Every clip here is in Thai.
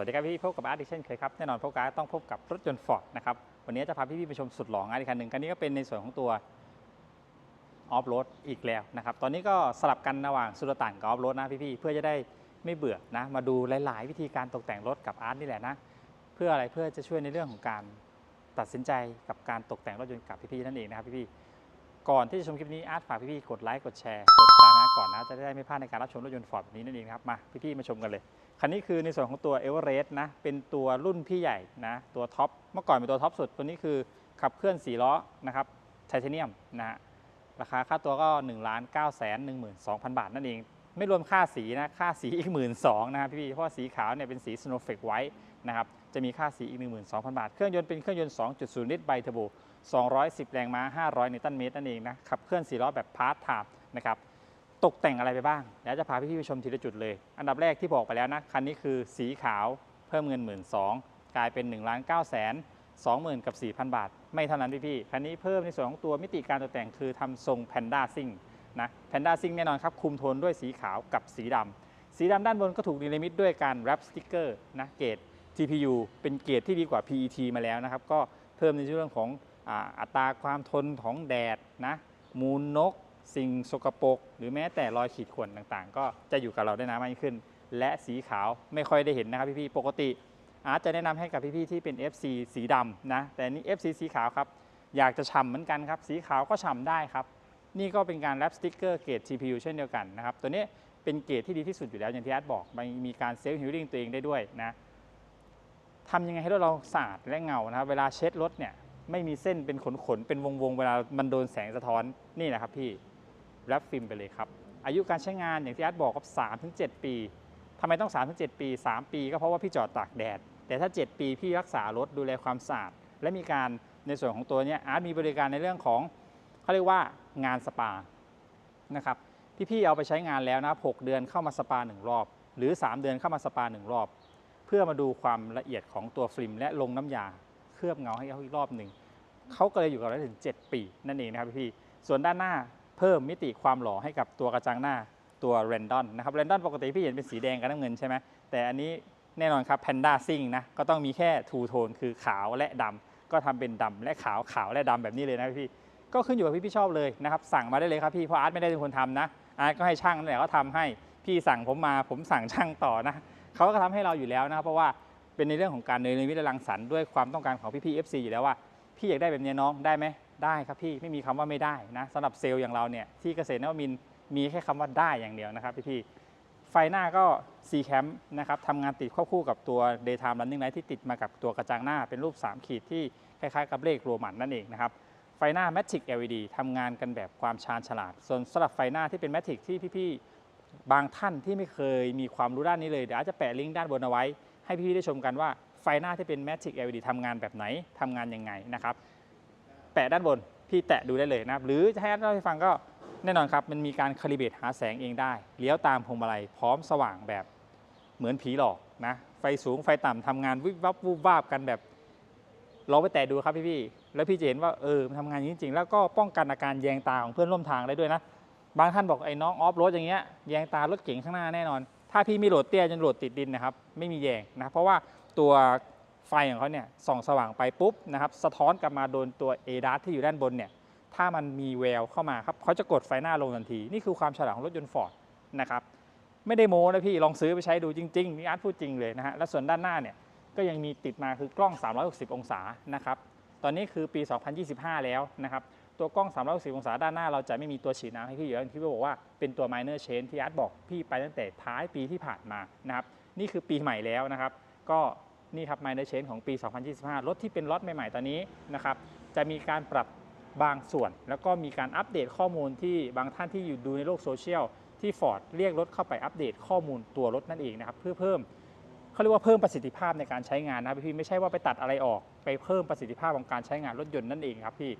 วัสดีครับพี่พบกับอาร์ตอีกเช่นเคยครับแน่นอนพบกับอารต้องพบกับรถยนต์ฟอร์ดนะครับวันนี้จะพาพี่ๆไปชมสุดหล่ออาร์ตอีกคันหนึ่งคันนี้ก็เป็นในส่วนของตัวออฟโรดอีกแล้วนะครับตอนนี้ก็สลับกันระหว่างสุลต่านกับออฟโรดนะพี่ๆเพื่อจะได้ไม่เบื่อนะมาดูหลายๆ วิธีการตกแต่งรถกับอาร์ตนี่แหละนะเพื่ออะไรเพื่อจะช่วยในเรื่องของการตัดสินใจกับการตกแต่งรถยนต์กับพี่ๆนั่นเองนะครับพี่ๆก่อนที่จะชมคลิปนี้อาร์ตฝากพี่ๆกดไลค์กดแชร์กดติดตามนะก่อนนะจะได้ไม่พลาดในการรับชมรถยนต์ฟอร์ดนี้นั่นเองครับมาพี่ๆมาชมกันเลย คันนี้คือในส่วนของตัว e v e r e s t นะ เป็นตัวรุ่นพี่ใหญ่นะ ตัวท็อป เมื่อก่อนเป็นตัวท็อปสุด ตัวนี้คือขับเคลื่อน 4 ล้อนะครับ ไทเทเนียมนะฮะ ราคาค่าตัวก็1 9 1 2 0 0 0 บาทนั่นเอง ไม่รวมค่าสีนะ ค่าสีอีก 1 2 0 0 0นะครับพี่เพราะว่าสีขาวเนี่ยเป็นสี Snowflake White นะครับ จะมีค่าสีอีก 12,000 บาท เครื่องยนต์เป็นเครื่องยนต์ 2.0 ลิตรไบเทอร์โบ210 แรงม้า 500 นิวตันเมตรนั่นเองนะ ขับเคลื่อน 4 ล้อแบบพาร์ทไทม์นะครับ ตกแต่งอะไรไปบ้างเดี๋ยวจะพาพี่ๆไปชมทีละจุดเลย อันดับแรกที่บอกไปแล้วนะ คันนี้คือสีขาวเพิ่มเงิน1 2ื่นกลายเป็น1นึ่งล้านเก้าแสนสองหมื่นกับ4,000บาท ไม่เท่านั้นพี่ๆคันนี้เพิ่มในส่วนของตัวมิติการตกแต่งคือทำทรงแพนด้าซิ่งนะแพนด้าซิ่งแน่นอนครับคุมโทนด้วยสีขาวกับสีดำสีดำด้านบนก็ถูกดีลิมิตด้วยการแรปสติกเกอร์นะเกรด TPU เป็นเกรดที่ดีกว่า PET มาแล้วนะครับก็เพิ่มในเรื่องของออัตราความทนของแดดนะมูลนก สิ่งสกปรกหรือแม้แต่รอยขีดข่วนต่างๆ ก็จะอยู่กับเราได้นานมากยิ่งขึ้น และสีขาวไม่ค่อยได้เห็นนะครับพี่ๆปกติ อาร์ตจะแนะนำให้กับพี่ๆที่เป็น FC สีดำนะแต่นี่ FC สีขาวครับอยากจะฉ่ำเหมือนกันครับสีขาวก็ฉ่ำได้ครับ นี่ก็เป็นการแรปสติ๊กเกอร์เกรด TPU เช่นเดียวกันนะครับตัวนี้เป็นเกรดที่ดีที่สุดอยู่แล้วอย่างที่อาร์ตบอกมันมีการเซลล์ฮิลลิ่งตัวเองได้ด้วยนะทำยังไงให้รถเราสะอาดและเงานะครับเวลาเช็ดรถเนี่ยไม่มีเส้นเป็นขนๆเป็นวงๆเวลามันโดนแสงสะท้อนนี่แหละครับพี่ รปฟิล์มไปเลยครับ อายุการใช้งานอย่างที่อาร์ตบอกครับ3ถึง7ปีทำไมต้อง3ถึง7ปี 3 ปีก็เพราะว่าพี่จอดตากแดด แต่ถ้า 7 ปีพี่รักษารถดูแลความสะอาด และมีการในส่วนของตัวนี้อาร์ตมีบริการในเรื่องของเขาเรียกว่างานสปานะครับพี่ๆเอาไปใช้งานแล้วนะ6เดือนเข้ามาสปา 1 รอบ หรือ 3 เดือนเข้ามาสปา 1 รอบ เพื่อมาดูความละเอียดของตัวฟิล์มและลงน้ำยาเคลือบเงาให้เขาอีกรอบหนึ่งเขาก็เลยอยู่กับเราถึง 7 ปีนั่นเองนะครับพี่ส่วนด้านหน้า เพิ่มมิติความหล่อให้กับตัวกระจังหน้าตัวเรนดอนนะครับเรนดอนปกติพี่เห็นเป็นสีแดงกับน้ำเงินใช่ไหมแต่อันนี้แน่นอนครับแพนด้าซิ่งนะก็ต้องมีแค่ทูโทนคือขาวและดำก็ทำเป็นดำและขาวขาวและดำแบบนี้เลยนะพี่ก็ขึ้นอยู่กับพี่พี่ชอบเลยนะครับสั่งมาได้เลยครับพี่เพราะอาร์ตไม่ได้เป็นคนทำนะอาร์ตก็ให้ช่างนั่นแหละเขาทำให้พี่สั่งผมมาผมสั่งช่างต่อนะเขาก็ทำให้เราอยู่แล้วนะครับเพราะว่าเป็นในเรื่องของการเนรมิตและรังสรรค์ด้วยความต้องการของพี่พี่เอฟซีอยู่แล้วว่า พี่อยากได้แบบนี้น้องได้ไหมได้ครับพี่ไม่มีคำว่าไม่ได้นะสำหรับเซลล์อย่างเราเนี่ยที่เกษตรนวมินมีแค่คำว่าได้อย่างเดียวนะครับพี่พี่ๆไฟหน้าก็ C Cam นะครับทำงานติดควบคู่กับตัว Daytime Running Light ที่ติดมากับตัวกระจังหน้าเป็นรูป 3 ขีดที่คล้ายๆกับเลขโรมันนั่นเองนะครับไฟหน้า Matic LED ทำงานกันแบบความชาญฉลาด ส่วนสำหรับไฟหน้าที่เป็น Matic ที่พี่ๆบางท่านที่ไม่เคยมีความรู้ด้านนี้เลยเดี๋ยวอาจจะแปะลิงก์ด้านบนเอาไว้ ให้พี่ๆได้ชมกันว่า ไฟหน้าที่เป็น Matic LED ทำงานแบบไหนทำงานยังไงนะครับ แปะด้านบนพี่แตะดูได้เลยนะครับ หรือจะให้เล่าให้ฟังก็แน่นอนครับ มันมีการคาลิเบตหาแสงเองได้ เลี้ยวตามพวงมาลัยพร้อมสว่างแบบเหมือนผีหลอกนะ ไฟสูงไฟต่ำทำงานวิบวับวูบวาบกันแบบลองไปแตะดูครับพี่พี่ๆแล้วพี่จะเห็นว่าเออมันทำงานอย่างจริงๆ แล้วก็ป้องกันอาการแยงตาของเพื่อนร่วมทางได้ด้วยนะ บางท่านบอกไอ้น้องออฟรดอย่างเงี้ยแยงตารถเก๋งข้างหน้าแน่นอน ถ้าพี่ม่โหลดเตี้ยจนโหลดติดดินนะครับไม่มีแยงนะเพราะว่า ตัวไฟของเขาเนี่ยส่องสว่างไปปุ๊บนะครับสะท้อนกลับมาโดนตัวเอดาที่อยู่ด้านบนเนี่ยถ้ามันมีแววเข้ามาครับเขาจะกดไฟหน้าลงทันที นี่คือความฉลาดของรถยนต์ฟอร์ดนะครับไม่ได้โม้นะพี่ลองซื้อไปใช้ดูจริงๆนี่อาร์ตพูดจริงเลยนะฮะและส่วนด้านหน้าเนี่ยก็ยังมีติดมาคือกล้อง 360 องศานะครับตอนนี้คือปี 2025 แล้วนะครับตัวกล้อง 360 องศาด้านหน้าเราจะไม่มีตัวฉีดน้ำให้พี่อยู่แล้วอย่างที่พี่บอกว่าเป็นตัว minor change ที่อาร์ตบอกพี่ไปตั้งแต่ท้ายปีที่ผ่านมานะครับนี่คือปีใหม่แล้วนะครับ ก็นี่ครับ minor change ของปี 2025 รถที่เป็นรถใหม่ ๆ ตอนนี้นะครับ จะมีการปรับบางส่วน แล้วก็มีการอัปเดตข้อมูลที่บางท่านที่อยู่ดูในโลกโซเชียลที่ Ford เรียกรถเข้าไปอัปเดตข้อมูลตัวรถนั่นเองนะครับ เพื่อเพิ่มเขาเรียกว่าเพิ่มประสิทธิภาพในการใช้งานนะพี่ไม่ใช่ว่าไปตัดอะไรออกไปเพิ่มประสิทธิภาพของการใช้งานรถยนต์นั่นเองครับพี่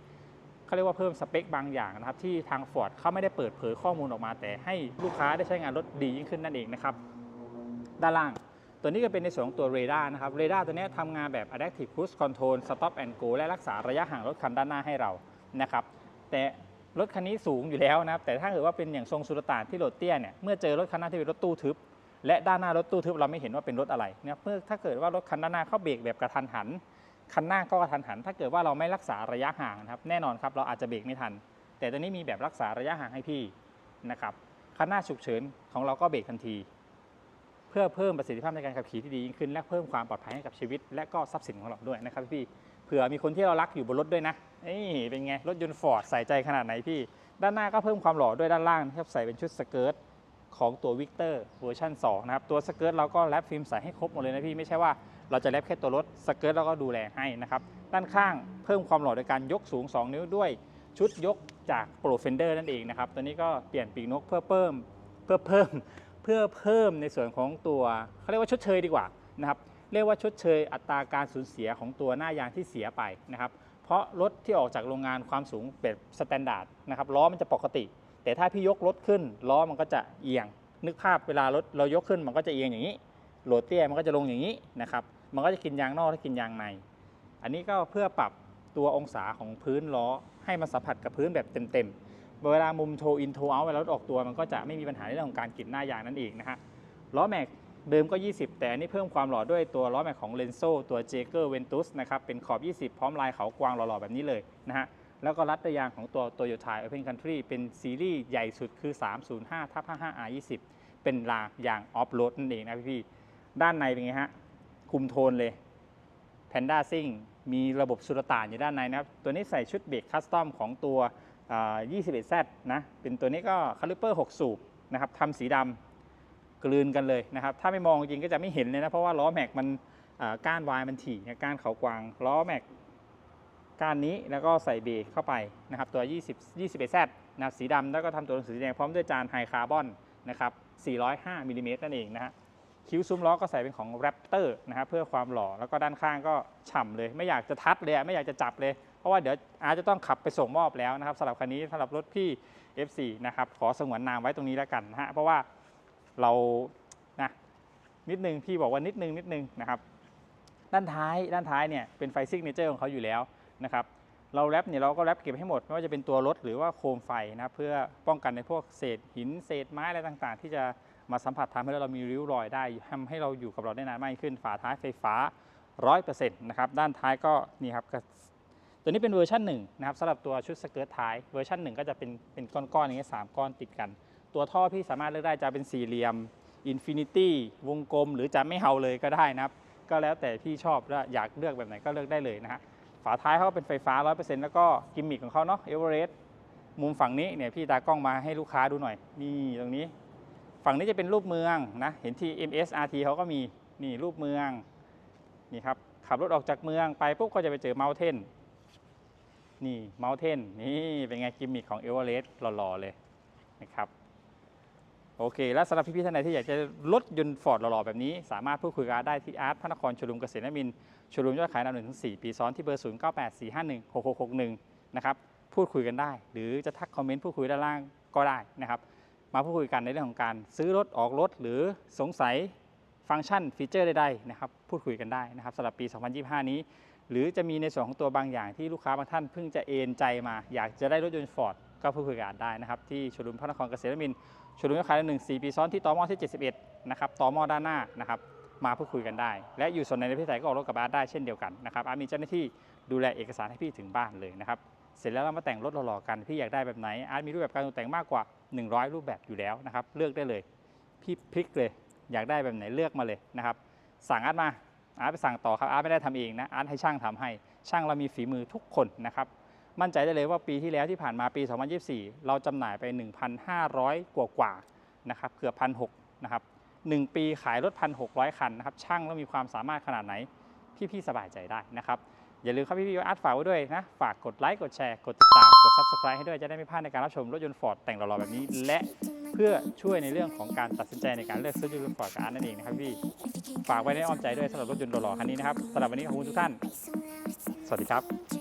เขาเรียกว่าเพิ่มสเปคบางอย่างนะครับที่ทาง Ford เขาไม่ได้เปิดเผยข้อมูลออกมา แต่ให้ลูกค้าได้ใช้งานรถดียิ่งขึ้นนั่นเองนะครับด้านล่าง ตัวนี้ก็เป็นในส่วนของตัวเรดาร์นะครับ เรดาร์ตัวนี้ทำงานแบบ Adaptive Cruise Control Stop and Go และรักษาระยะห่างรถคันด้านหน้าให้เรา นะครับ แต่รถคันนี้สูงอยู่แล้วนะครับ แต่ถ้าเกิดว่าเป็นอย่างทรงสุลต่านที่โหลดเตี้ยเนี่ย เมื่อเจอรถคันหน้าที่เป็นรถตู้ทึบ และด้านหน้ารถตู้ทึบเราไม่เห็นว่าเป็นรถอะไรเนี่ยเพื่อถ้าเกิดว่ารถคันด้านหน้าเข้าเบรกแบบกระทันหัน คันหน้าก็กระทันหัน ถ้าเกิดว่าเราไม่รักษาระยะห่างนะครับ แน่นอนครับเราอาจจะเบรกไม่ทัน แต่ตัวนี้มีแบบรักษาระยะห่างให้พี่นะครับ คันหน้าฉุกเฉินของเราก็เบรกทันที เพื่อเพิ่มประสิทธิภาพในการขับขี่ที่ดียิ่งขึ้น และเพิ่มความปลอดภัยให้กับชีวิต และก็ทรัพย์สินของเราด้วยนะครับพี่เผื่อมีคนที่เรารักอยู่บนรถด้วยนะนี่เป็นไงรถยนต์ฟอร์ดใส่ใจขนาดไหนพี่ ด้านหน้าก็เพิ่มความหล่อด้วยด้านล่างนะครับใส่เป็นชุดสเกิร์ตของตัววิกเตอร์เวอร์ชัน2นะครับตัวสเกิร์ตเราก็แรปฟิล์มใส่ให้ครบหมดเลยนะพี่ไม่ใช่ว่าเราจะแรปแค่ตัวรถสเกิร์ตเราก็ดูแลให้นะครับด้านข้างเพิ่มความหล่อโดยการยกสูง 2 นิ้วด้วย ชุดยกจากโปรเฟนเดอร์นั่นเองนะครับตัวนี้ก็เปลี่ยนปีกนกเพื่อเพิ่มเพื่อเพิ่ม เพื่อเพิ่มในส่วนของตัวเขาเรียกว่าชดเชยดีกว่านะครับเรียกว่าชดเชยอัตราการสูญเสียของตัวหน้ายางที่เสียไปนะครับเพราะรถที่ออกจากโรงงานความสูงแบบสแตนดาร์ดนะครับล้อมันจะปกติ แต่ถ้าพี่ยกรถขึ้น ล้อมันก็จะเอียง นึกภาพเวลารถเรายกขึ้นมันก็จะเอียงอย่างนี้โหลดเตี้ยมันก็จะลงอย่างนี้นะครับมันก็จะกินยางนอกและกินยางใน อันนี้ก็เพื่อปรับตัวองศาของพื้นล้อให้มันสัมผัสกับพื้นแบบเต็มๆ เวลามุมโทอินโทเอาเวลารถออกตัวมันก็จะไม่มีปัญหาในเรื่องของการกินหน้ายางนั่นเองนะฮะล้อแม็กเดิมก็ 20 แต่อันนี้เพิ่มความหล่อด้วยตัวล้อแม็กของเลนโซตัวเจเกอร์เวนตุสนะครับเป็นขอบ 20 พร้อมลายเขากวางหล่อๆแบบนี้เลยนะฮะแล้วก็รัดด้วยางของตัว Toyota Open Country เป็นซีรีส์ใหญ่สุดคือ 305ทับ55 R20 เป็นรางยางออฟโรดนั่นเองนะพี่ๆด้านในเป็นไงฮะ คุมโทนเลยแพนด้าซิ่งมีระบบสุลต่านอยู่ด้านในนะครับ ตัวนี้ใส่ชุดเบรกคัสตอมของตัว 21Z นะเป็นตัวนี้ก็คาลิเปอร์ 6 สูบนะครับทำสีดำกลืนกันเลยนะครับ ถ้าไม่มองจริงก็จะไม่เห็นเลยนะ เพราะว่าล้อแม็กมันก้านวายมันถี่ก้านเขากวางล้อแม็กก้านนี้แล้วก็ใส่เบรกเข้าไปนะครับตัว 20 21Z นะครับสีดำแล้วก็ทำตัวหนังสือสีแดงพร้อมด้วยจานไฮคาร์บอนนะครับ405มิลลิเมตรนั่นเองนะฮะคิ้วซุ้มล้อก็ใส่เป็นของ Raptor นะครับเพื่อความหล่อแล้วก็ด้านข้างก็ฉ่ำเลย ไม่อยากจะทัดเลยไม่อยากจะจับเลย เพราะว่าเดี๋ยวอาจจะต้องขับไปส่งมอบแล้วนะครับสำหรับคันนี้สำหรับรถพี่ F4 นะครับขอสงวนนามไว้ตรงนี้แล้วกันนะฮะเพราะว่าเรานะนิดนึงพี่บอกว่านิดนึงนิดนึงนะครับด้านท้ายด้านท้ายเนี่ยเป็นไฟซิกเนเจอร์ของเขาอยู่แล้วนะครับเราแรปเนี่ยเราก็แรปเก็บให้หมดไม่ว่าจะเป็นตัวรถหรือว่าโคมไฟนะครับเพื่อป้องกันในพวกเศษหินเศษไม้อะไรต่างๆ ที่จะมาสัมผัสทำให้เรามีริ้วรอยได้ทำให้เราอยู่กับเราได้นานมากขึ้น ฝาท้ายไฟฟ้า 100%นะครับด้านท้ายก็นี่ครับก็ ตัวนี้เป็นเวอร์ชันหนึ่งนะครับสำหรับตัวชุดสเกิร์ตท้ายเวอร์ชันหนึ่งก็จะเป็นเป็นก้อนๆอย่างเงี้ยสามก้อนติดกัน ตัวท่อพี่สามารถเลือกได้จะเป็นสี่เหลี่ยมอินฟินิตี้วงกลม หรือจะไม่เฮาเลยก็ได้นะครับ ก็แล้วแต่พี่ชอบและอยากเลือกแบบไหนก็เลือกได้เลยนะฮะฝาท้ายเขาก็เป็นไฟฟ้า 100%แล้วก็กิมมิคของเขาเนาะเอเวอเรสต์มุมฝั่งนี้เนี่ยพี่ตากล้องมาให้ลูกค้าดูหน่อยนี่ตรงนี้ ฝั่งนี้จะเป็นรูปเมืองนะเห็นที่ MSRT เขาก็มีนี่รูปเมืองนี่ครับขับรถออกจากเมืองไปปุ๊บก็จะไปเจอเม t เทน นี่เม t เทนนี่เป็นไงกิมมิคของเอเวอเรสต์หล่อๆเลยนะครับโอเค แล้วสำหรับพี่ๆท่านใดที่อยากจะรถยนต์ฟอร์ดหล่อๆแบบนี้ สามารถพูดคุยกับอาร์ตได้ที่อาร์ตพระนครชลุมเกษตรนมินชลุมยอดขายนดับหนึ่งถึงสี่ปีซ้อนที่เบอร์0 9 8 4 5 1 6 6 6 1นะครับพูดคุยกันได้ หรือจะทักคอมเมนต์พูดคุยด้านล่างก็ได้นะครับมาพูดคุยกันในเรื่องของการซื้อรถออกรถหรือสงสัย ฟังก์ชันฟีเจอร์ใดๆนะครับพูดคุยกันได้นะครับสำหรับปี 2025 นี้ หรือจะมีในส่วนของตัวบางอย่างที่ลูกค้าบางท่านเพิ่งจะเอนใจมา อยากจะได้รถยนต์ฟอร์ดก็พูดคุยกันได้นะครับที่ชลุมพระนครเกษตรมินชลุมยอดขายหนึ่งสี่ปีซ้อนที่ตอมอที่ 71 นะครับตอมอด้านหน้านะครับมาพูดคุยกันได้ และอยู่ส่วนในประเทศไทยก็ออกรถกับอาร์ตได้เช่นเดียวกันนะครับอาร์ตมีเจ้าหน้าที่ดูแลเอกสารให้พี่ถึงบ้านเลยนะครับเสร็จแล้วเรามาแต่งรถหล่อๆกันพี่อยากได้แบบไหนอาร์ตมีรูปแบบการตกแต่งมากกว่า 100 รูปแบบอยู่แล้วนะครับเลือกได้เลยพี่พลิกเลย อยากได้แบบไหนเลือกมาเลยนะครับ สั่งอาร์ตมาอาร์ตไปสั่งต่อครับอาร์ตไม่ได้ทำเองนะอาร์ตให้ช่างทำให้ ช่างเรามีฝีมือทุกคนนะครับ มั่นใจได้เลยว่าปีที่แล้วที่ผ่านมาปี 2024 เราจำหน่ายไป 1,500 กว่ากว่านะครับเกือบพันหนะครับหนึ่งปีขายรถพันหกคันนะครับช่างต้องมีความสามารถขนาดไหน พี่ๆสบายใจได้นะครับ อย่าลืมครับพี่ๆอาร์ตฝากไว้ด้วยนะ ฝากกดไลค์กดแชร์ กดติดตาม กด Subscribe ให้ด้วยจะได้ไม่พลาดในการรับชมรถยนต์ฟอร์ดแต่งหล่อๆแบบนี้และ เพื่อช่วยในเรื่องของการตัดสินใจในการเลือกซื้อรถยนต์ฟอร์ดการ์นั่นเองนะครับพี่ฝากไว้ในอ้อมใจด้วยสำหรับรถยนต์หล่อๆคันนี้นะครับสำหรับวันนี้ขอบคุณทุกท่าน สวัสดีครับ